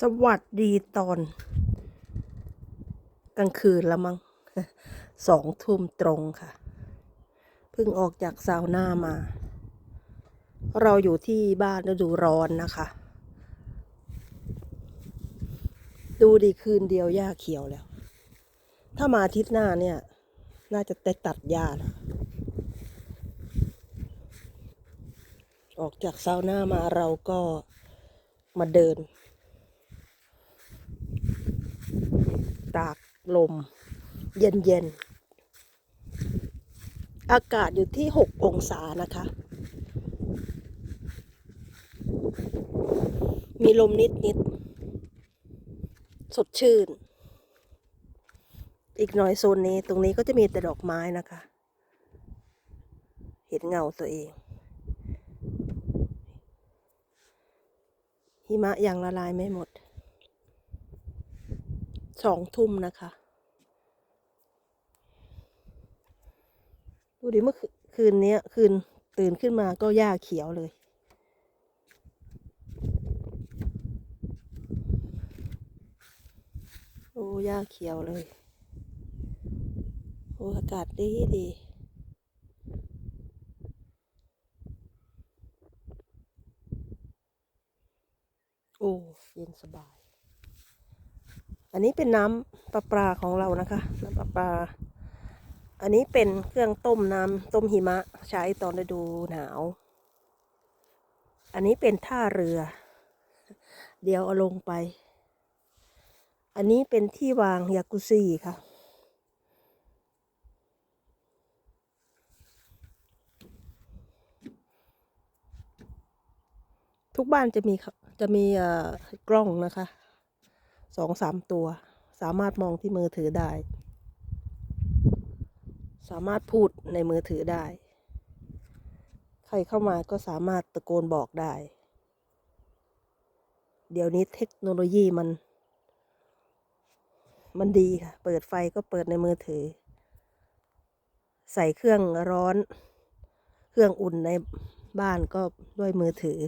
สวัสดีตอน กลางคืนแล้วมั้งสองทุ่มตรงค่ะ เพิ่งออกจากซาวน่ามา เราอยู่ที่บ้านฤดูร้อนนะคะ ดูดีคืนเดียวหญ้าเขียวแล้ว ถ้ามาอาทิตย์หน้าเนี่ย น่าจะได้ตัดหญ้าแล้วออกจากซาวน่ามาเราก็มาเดิน ตากลม เย็นเย็นๆอากาศอยู่ที่ 6 องศานะคะ มีลมนิดนิดๆสดชื่น อีกหน่อยโซนนี้ตรงนี้ก็จะมีแต่ดอกไม้นะคะ เห็นเงาตัวเอง หิมะยังละลายไม่หมด สองทุ่มนะคะ ดูดิเมื่อคืนนี้คืนตื่นขึ้นมาก็หญ้าเขียวเลย โอ้หญ้าเขียวเลย โอ้อากาศดีดีโอ้เย็นสบาย อันนี้เป็นน้ำประปลาของเรานะคะ น้ำประปลาอันนี้เป็นเครื่องต้มน้ำต้มหิมะใช้ตอนฤดูหนาว อันนี้เป็นท่าเรือ เดี๋ยวเอาลงไป อันนี้เป็นที่วางยากุซี่ค่ะ ทุกบ้านจะมีค่ะจะมีเอ่อกล้องนะคะ สองสามตัว สามารถมองที่มือถือได้ สามารถพูดในมือถือได้ ใครเข้ามาก็สามารถตะโกนบอกได้ เดี๋ยวนี้เทคโนโลยีมัน มันดีค่ะ เปิดไฟก็เปิดในมือถือ ใส่เครื่องร้อน เครื่องอุ่นในบ้านก็ด้วยมือถือ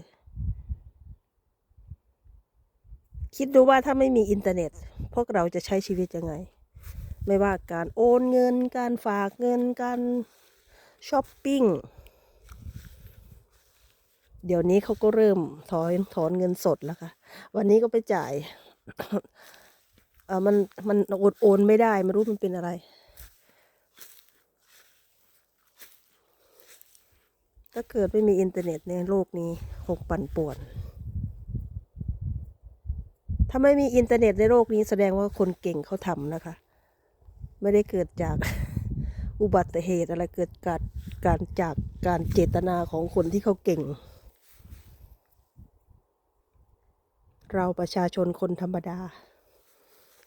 คิดดูว่าถ้าไม่มีอินเทอร์เน็ต พวกเราจะใช้ชีวิตยังไง ไม่ว่าการโอนเงิน การฝากเงิน การช้อปปิ้ง เดี๋ยวนี้เขาก็เริ่มถอนถอนเงินสดแล้วค่ะ วันนี้ก็ไปจ่าย เออมันมันโอนโอนไม่ได้ ไม่รู้มันเป็นอะไร ถ้าเกิดไม่มีอินเทอร์เน็ตในโลกนี้คงปั่นป่วน ถ้าไม่มีอินเทอร์เน็ตในโลกนี้แสดงว่าคนเก่งเขาทำนะคะ ไม่ได้เกิดจากอุบัติเหตุอะไรเกิดการการจากการเจตนาของคนที่เขาเก่ง เราประชาชนคนธรรมดา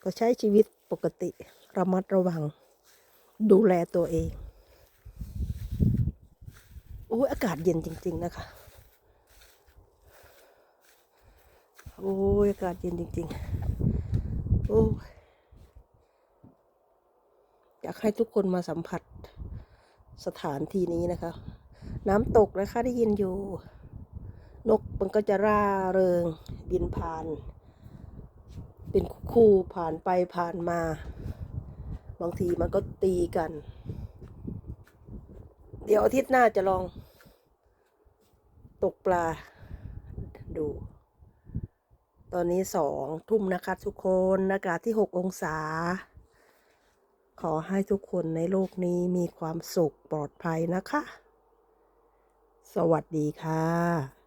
ก็ใช้ชีวิตปกติระมัดระวัง ดูแลตัวเองโอ้ยอากาศเย็นจริง ๆ นะคะ โอ้ยอากาศเย็นจริง ๆ โอ้ยอยากให้ทุกคนมาสัมผัสสถานที่นี้นะคะ น้ำตกนะคะได้ยินอยู่ นกมันก็จะร่าเริง บินผ่าน เป็นคู่ผ่านไปผ่านมา บางทีมันก็ตีกัน เดี๋ยวอาทิตย์หน้าจะลอง ตกปลาดู ตอนนี้สองทุ่มนะคะทุกคนอากาศที่หกองศา ขอให้ทุกคนในโลกนี้มีความสุขปลอดภัยนะคะ สวัสดีค่ะ